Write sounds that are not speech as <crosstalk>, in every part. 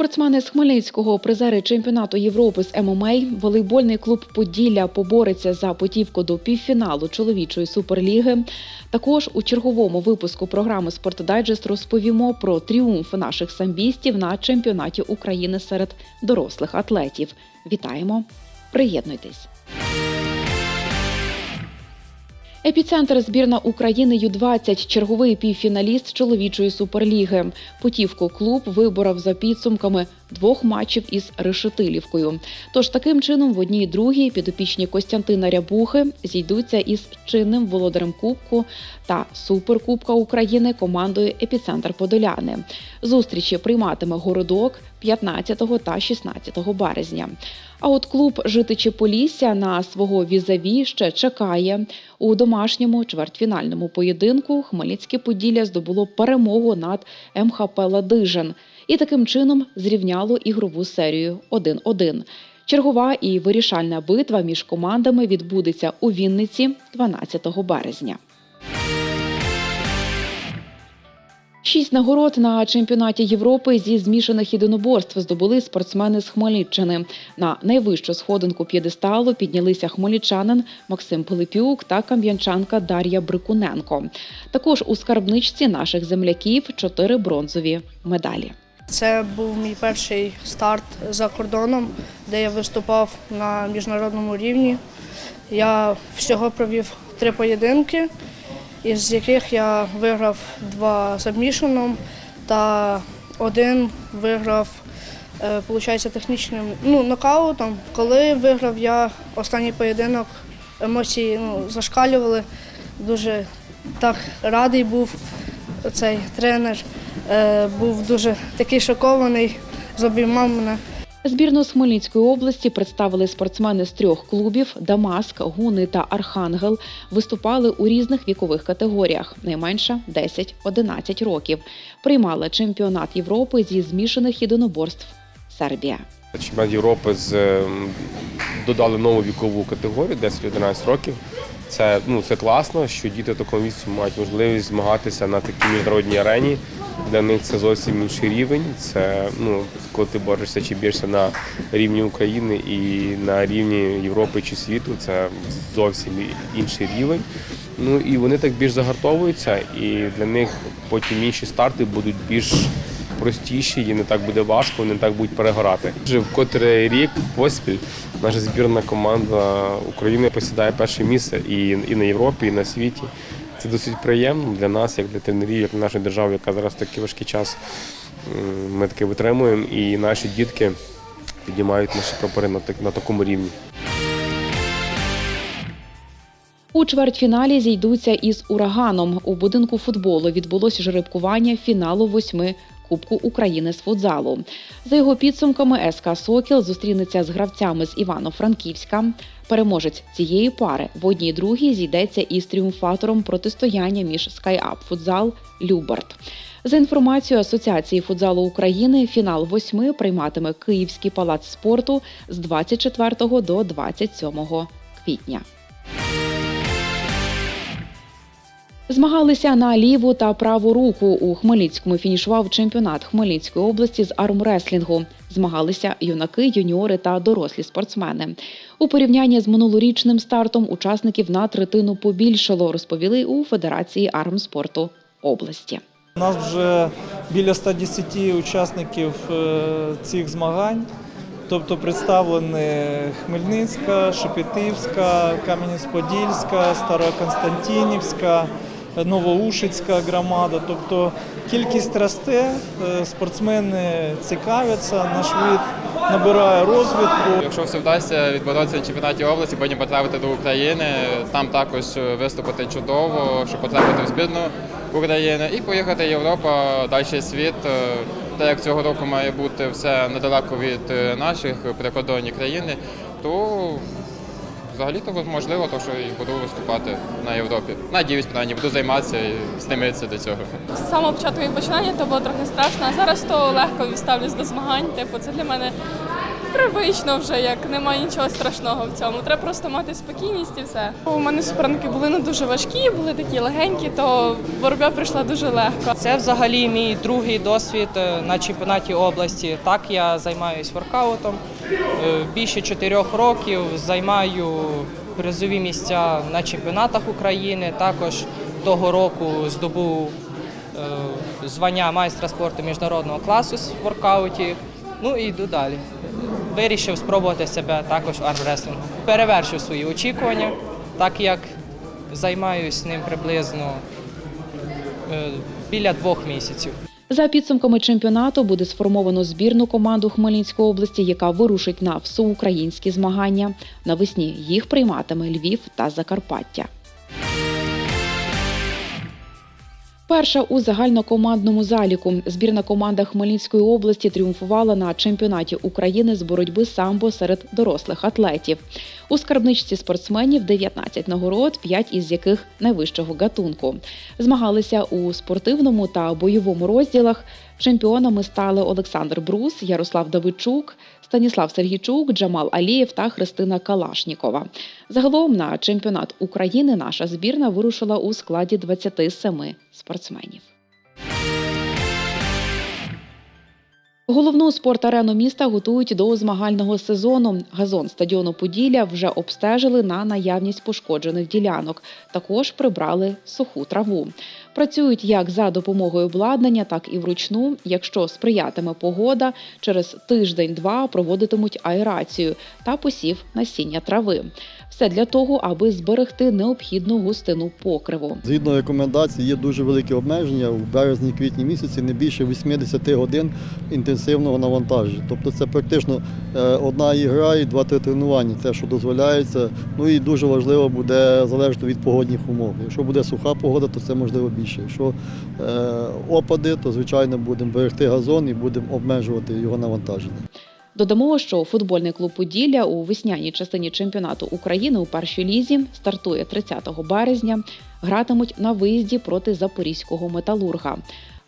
Спортсмени з Хмельницького, призери чемпіонату Європи з ММА, волейбольний клуб Поділля побореться за путівку до півфіналу чоловічої суперліги. Також у черговому випуску програми «Спортдайджест» розповімо про тріумф наших самбістів на чемпіонаті України серед дорослих атлетів. Вітаємо! Приєднуйтесь! Епіцентр збірна України Ю-20 – черговий півфіналіст чоловічої суперліги. Путівку клуб виборов за підсумками двох матчів із Решетилівкою. Тож таким чином в одній другій підопічні Костянтина Рябухи зійдуться із чинним володарем Кубку та Суперкубка України командою Епіцентр Подоляни. Зустрічі прийматиме городок 15 та 16 березня. А от клуб Житичі Полісся на свого візаві ще чекає. У домашньому чвертьфінальному поєдинку Хмельницьке Поділля здобуло перемогу над МХП Ладижин і таким чином зрівняло ігрову серію 1-1. Чергова і вирішальна битва між командами відбудеться у Вінниці 12 березня. Шість нагород на чемпіонаті Європи зі змішаних єдиноборств здобули спортсмени з Хмельниччини. На найвищу сходинку п'єдесталу піднялися хмельничанин Максим Пилипюк та кам'янчанка Дар'я Брикуненко. Також у скарбничці наших земляків чотири бронзові медалі. Це був мій перший старт за кордоном, де я виступав на міжнародному рівні. Я всього провів три поєдинки, із яких я виграв два сабмішеном та один виграв, е, виходить, технічним ну, нокаутом. Коли виграв я останній поєдинок, емоції ну, зашкалювали. Дуже так радий був цей тренер. Е, був дуже такий шокований, зобіймав мене. Збірну з Хмельницької області представили спортсмени з трьох клубів Дамаск, Гуни та Архангел. Виступали у різних вікових категоріях, найменша 10-11 років. Приймала чемпіонат Європи зі змішаних єдиноборств Сербія. Чемпіонат Європи з ем, додали нову вікову категорію 10-11 років. Це ну це класно, що діти в такому віці мають можливість змагатися на такій міжнародній арені. Для них це зовсім інший рівень. Це ну коли ти борешся чи б'єшся на рівні України і на рівні Європи чи світу, це зовсім інший рівень. Ну і вони так більш загартовуються, і для них потім інші старти будуть більш простіші, і не так буде важко, вони не так будуть перегорати. Вже в котрий рік поспіль наша збірна команда України посідає перше місце і, і на Європі, і на світі. Це досить приємно для нас, як для тренерів, як для нашої держави, яка зараз такий важкий час. Ми таке витримуємо, і наші дітки піднімають наші прапори на, так- на такому рівні. У чвертьфіналі зійдуться із ураганом. У будинку футболу відбулося жеребкування фіналу восьми Кубку України з футзалу. За його підсумками, СК Сокіл зустрінеться з гравцями з Івано-Франківська. Переможець цієї пари в одній другій зійдеться із тріумфатором протистояння між Скайап Футзал Любарт. За інформацією Асоціації футзалу України, фінал восьми прийматиме Київський палац спорту з 24 до 27 квітня. Змагалися на ліву та праву руку. У Хмельницькому фінішував чемпіонат Хмельницької області з армреслінгу. Змагалися юнаки, юніори та дорослі спортсмени. У порівнянні з минулорічним стартом учасників на третину побільшало, розповіли у Федерації армспорту області. У нас вже біля 110 учасників е, цих змагань. Тобто представлені Хмельницька, Шепетівська, Кам'янець-Подільська, Староконстантинівська, Новоушицька громада. Тобто кількість росте, е, спортсмени цікавляться, наш вид набирає розвитку. Якщо все вдасться відборотися на чемпіонаті області, потім потрапити до України, там також виступити чудово, щоб потрапити в збірну України і поїхати в Європу, далі світ. Е, Так як цього року має бути все недалеко від е, наших прикордонні країни, то взагалі-то можливо, то, що і буду виступати на Європі. Надіюсь, принаймні, буду займатися і стремитися до цього. З самого початку і починання то було трохи страшно, а зараз то легко відставлюсь до змагань. Типу, це для мене Привично вже, як немає нічого страшного в цьому. Треба просто мати спокійність і все. У мене суперники були не дуже важкі, були такі легенькі, то боротьба прийшла дуже легко. Це взагалі мій другий досвід е, на чемпіонаті області. Так, я займаюся воркаутом. Е, Більше чотирьох років займаю призові місця на чемпіонатах України. Також того року здобув е, звання майстра спорту міжнародного класу з воркауті. Ну і йду далі. Вирішив спробувати себе також в армреслінгу. Перевершив свої очікування, так як займаюся ним приблизно е, біля двох місяців. За підсумками чемпіонату буде сформовано збірну команду Хмельницької області, яка вирушить на всеукраїнські змагання. Навесні їх прийматиме Львів та Закарпаття. Перша у загальнокомандному заліку збірна команда Хмельницької області тріумфувала на чемпіонаті України з боротьби самбо серед дорослих атлетів. У скарбничці спортсменів 19 нагород, 5 із яких найвищого гатунку. Змагалися у спортивному та бойовому розділах. Чемпіонами стали Олександр Брус, Ярослав Давидчук, Станіслав Сергійчук, Джамал Алієв та Христина Калашнікова. Загалом на чемпіонат України наша збірна вирушила у складі 27 спортсменів. Головну спортарену міста готують до змагального сезону. Газон стадіону Поділля вже обстежили на наявність пошкоджених ділянок. Також прибрали суху траву. Працюють як за допомогою обладнання, так і вручну. Якщо сприятиме погода, через тиждень-два проводитимуть аерацію та посів насіння трави. Все для того, аби зберегти необхідну густину покриву. Згідно рекомендацій, є дуже великі обмеження у березні-квітні місяці не більше 80 годин інтенсивного навантаження. Тобто це практично е, одна ігра і два-три тренування. Те, що дозволяється. Ну і дуже важливо буде залежно від погодних умов. Якщо буде суха погода, то це можливо більше. Якщо е, опади, то звичайно будемо берегти газон і будемо обмежувати його навантаження. Додамо, що футбольний клуб Поділля у весняній частині чемпіонату України у першій лізі стартує 30 березня. Гратимуть на виїзді проти запорізького металурга.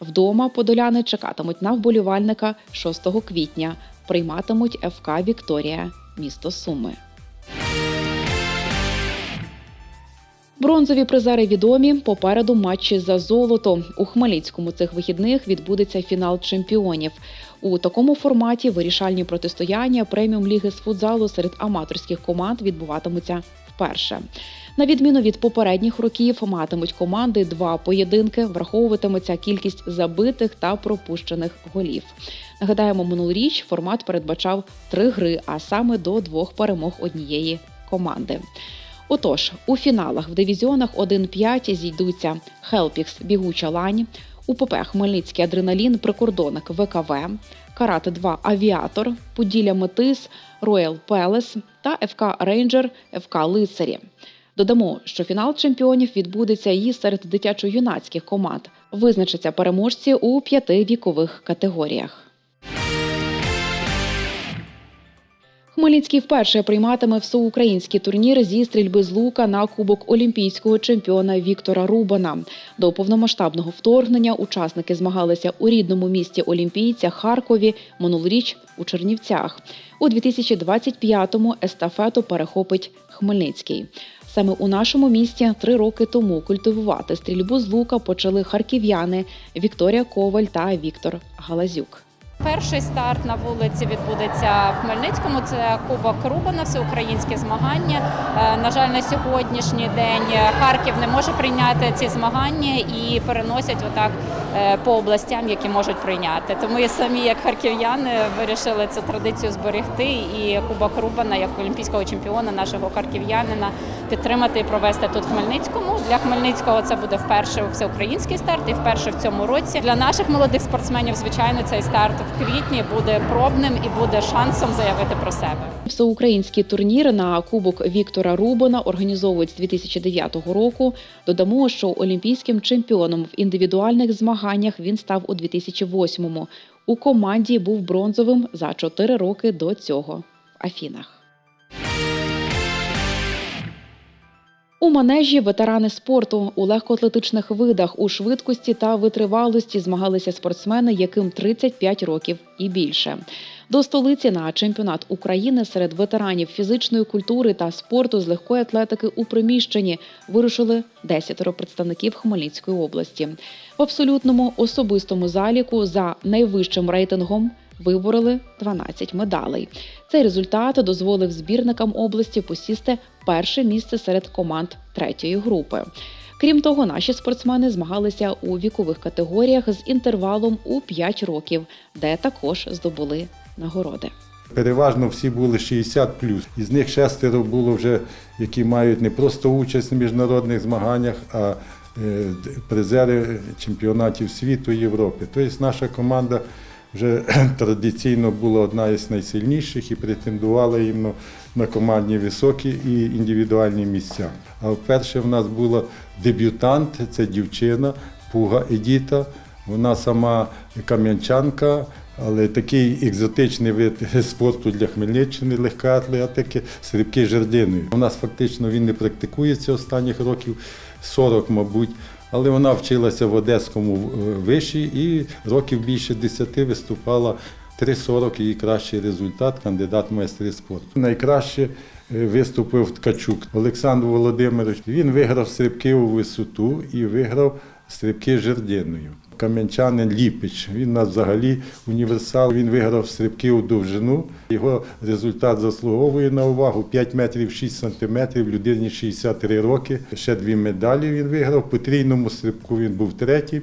Вдома подоляни чекатимуть на вболівальника 6 квітня. Прийматимуть ФК Вікторія, місто Суми. Бронзові призери відомі. Попереду матчі за золото. У Хмельницькому цих вихідних відбудеться фінал чемпіонів. У такому форматі вирішальні протистояння преміум ліги з футзалу серед аматорських команд відбуватимуться вперше. На відміну від попередніх років, матимуть команди два поєдинки, враховуватиметься кількість забитих та пропущених голів. Нагадаємо, минулоріч формат передбачав три гри, а саме до двох перемог однієї команди. Отож, у фіналах в дивізіонах 1-5 зійдуться Хелпікс Бігуча Лань, УПП Хмельницький Адреналін, Прикордонник ВКВ, Карат 2 Авіатор, Поділля Метис, Роял Пелес та ФК Рейнджер, ФК Лицарі. Додамо, що фінал чемпіонів відбудеться і серед дитячо-юнацьких команд. Визначаться переможці у п'яти вікових категоріях. Хмельницький вперше прийматиме всеукраїнський турнір зі стрільби з лука на кубок олімпійського чемпіона Віктора Рубана. До повномасштабного вторгнення учасники змагалися у рідному місті Олімпійця Харкові минулоріч у Чернівцях. У 2025-му естафету перехопить Хмельницький. Саме у нашому місті три роки тому культивувати стрільбу з лука почали харків'яни Вікторія Коваль та Віктор Галазюк. Перший старт на вулиці відбудеться в Хмельницькому. Це Кубок Рубана, всеукраїнське змагання. Е, На жаль, на сьогоднішній день Харків не може прийняти ці змагання і переносять отак по областям, які можуть прийняти. Тому і самі, як харків'яни, вирішили цю традицію зберегти і Кубок Рубана, як олімпійського чемпіона, нашого харків'янина, підтримати і провести тут Хмельницькому. Для Хмельницького це буде вперше всеукраїнський старт і вперше в цьому році. Для наших молодих спортсменів, звичайно, цей старт в квітні буде пробним і буде шансом заявити про себе. Всеукраїнський турнір на Кубок Віктора Рубана організовують з 2009 року. Додамо, що олімпійським чемпіоном в індивідуальних змаганнях він став у 2008-му. У команді був бронзовим за 4 роки до цього в Афінах. У манежі ветерани спорту у легкоатлетичних видах у швидкості та витривалості змагалися спортсмени, яким 35 років і більше. До столиці на чемпіонат України серед ветеранів фізичної культури та спорту з легкої атлетики у приміщенні вирушили десятеро представників Хмельницької області. В абсолютному особистому заліку за найвищим рейтингом вибороли 12 медалей. Цей результат дозволив збірникам області посісти перше місце серед команд третьої групи. Крім того, наші спортсмени змагалися у вікових категоріях з інтервалом у 5 років, де також здобули нагороди. Переважно всі були 60 Із них шестеро було вже, які мають не просто участь в міжнародних змаганнях, а е, призери чемпіонатів світу і Європи. Тобто наша команда вже <clears throat> традиційно була одна із найсильніших і претендувала іменно на командні високі і індивідуальні місця. А вперше в нас була дебютант, це дівчина Пуга Едіта. Вона сама кам'янчанка, але такий екзотичний вид <laughs> спорту для Хмельниччини, легка атлетики, стрибки жердиною. У нас фактично він не практикується останніх років 40, мабуть. Але вона вчилася в Одеському е, виші і років більше 10 виступала 3,40 її кращий результат, кандидат майстри спорту. Найкраще е, виступив Ткачук Олександр Володимирович. Він виграв стрибки у висоту і виграв стрибки жердиною. Кам'янчанин Ліпич. Він нас взагалі універсал. Він виграв стрибки у довжину. Його результат заслуговує на увагу 5 метрів 6 сантиметрів, людині 63 роки. Ще дві медалі він виграв. По трійному стрибку він був третій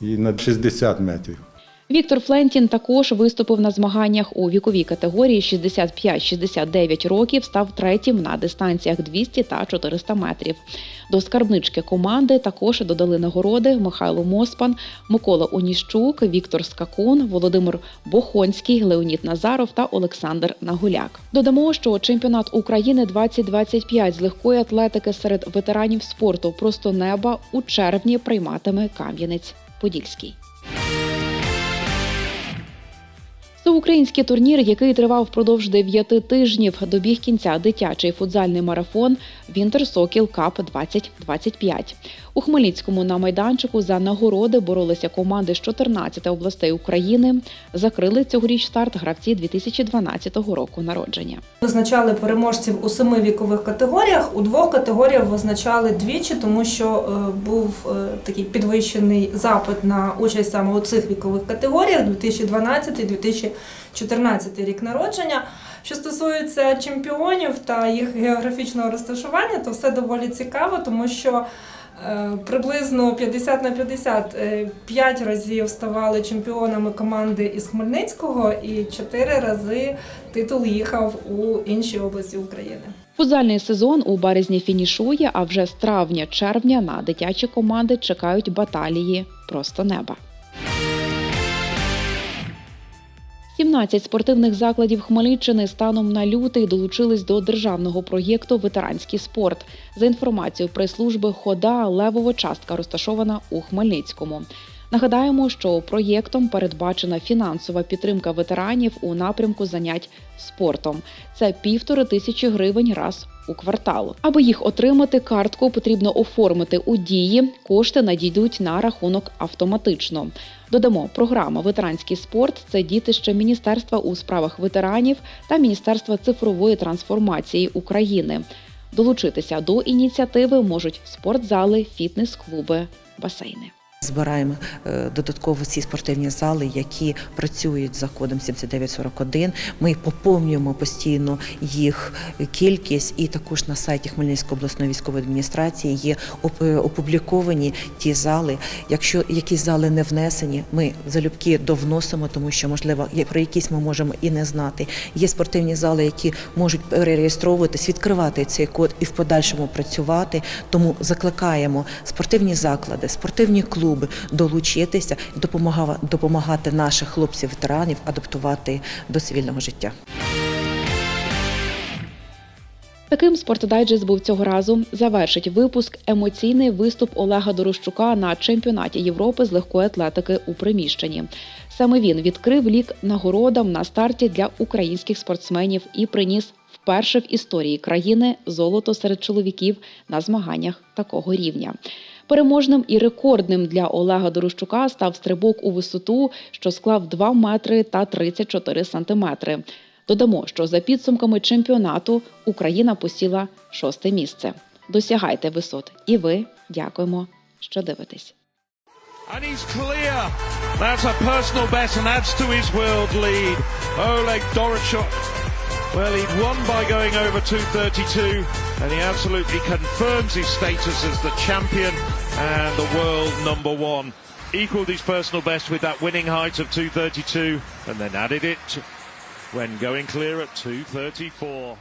і на 60 метрів. Віктор Флентін також виступив на змаганнях у віковій категорії 65-69 років, став третім на дистанціях 200 та 400 метрів. До скарбнички команди також додали нагороди Михайло Моспан, Микола Оніщук, Віктор Скакун, Володимир Бохонський, Леонід Назаров та Олександр Нагуляк. Додамо, що чемпіонат України 2025 з легкої атлетики серед ветеранів спорту просто неба у червні прийматиме Кам'янець-Подільський. Всеукраїнський турнір, який тривав впродовж дев'яти тижнів, добіг кінця дитячий футзальний марафон Вінтер Сокіл Кап 2025. У Хмельницькому на майданчику за нагороди боролися команди з 14 областей України. Закрили цьогоріч старт гравці 2012 року народження. Визначали переможців у семи вікових категоріях. У двох категоріях визначали двічі, тому що е, був е, такий підвищений запит на участь саме у цих вікових категоріях 2012-2014 рік народження. Що стосується чемпіонів та їх географічного розташування, то все доволі цікаво, тому що е, приблизно 50 на 50 е, 5 разів ставали чемпіонами команди із Хмельницького, і 4 рази титул їхав у інші області України. Футзальний сезон у березні фінішує, а вже з травня-червня на дитячі команди чекають баталії просто неба. 17 спортивних закладів Хмельниччини станом на лютий долучились до державного проєкту Ветеранський спорт. За інформацією прес-служби Хода левова частка розташована у Хмельницькому. Нагадаємо, що проєктом передбачена фінансова підтримка ветеранів у напрямку занять спортом. Це півтори тисячі гривень раз у квартал. Аби їх отримати, картку потрібно оформити у дії. Кошти надійдуть на рахунок автоматично. Додамо, програма Ветеранський спорт це дітище Міністерства у справах ветеранів та Міністерства цифрової трансформації України. Долучитися до ініціативи можуть спортзали, фітнес-клуби, басейни. Збираємо е, додатково ці спортивні зали, які працюють за кодом 7941. Ми поповнюємо постійно їх кількість, і також на сайті Хмельницької обласної військової адміністрації є е, опубліковані ті зали. Якщо якісь зали не внесені, ми залюбки довносимо, тому що можливо про якісь ми можемо і не знати. Є спортивні зали, які можуть перереєстровуватись, відкривати цей код і в подальшому працювати. Тому закликаємо спортивні заклади, спортивні клуби долучитися і допомагати наших хлопців-ветеранів адаптувати до цивільного життя. Таким спортдайджест був цього разу. Завершить випуск емоційний виступ Олега Дорощука на чемпіонаті Європи з легкої атлетики у приміщенні. Саме він відкрив лік нагородам на старті для українських спортсменів і приніс вперше в історії країни золото серед чоловіків на змаганнях такого рівня. Переможним і рекордним для Олега Дорощука став стрибок у висоту, що склав 2 метри та 34 сантиметри. Додамо, що за підсумками чемпіонату Україна посіла шосте місце. Досягайте висот, і ви дякуємо, що дивитесь. And he's clear. That's a personal best and adds to his world lead. Oleg Doroshock. Well, he'd won by going over 232, and he absolutely confirms his status as the champion and the world number one. Equalled his personal best with that winning height of 232, and then added it when going clear at 234.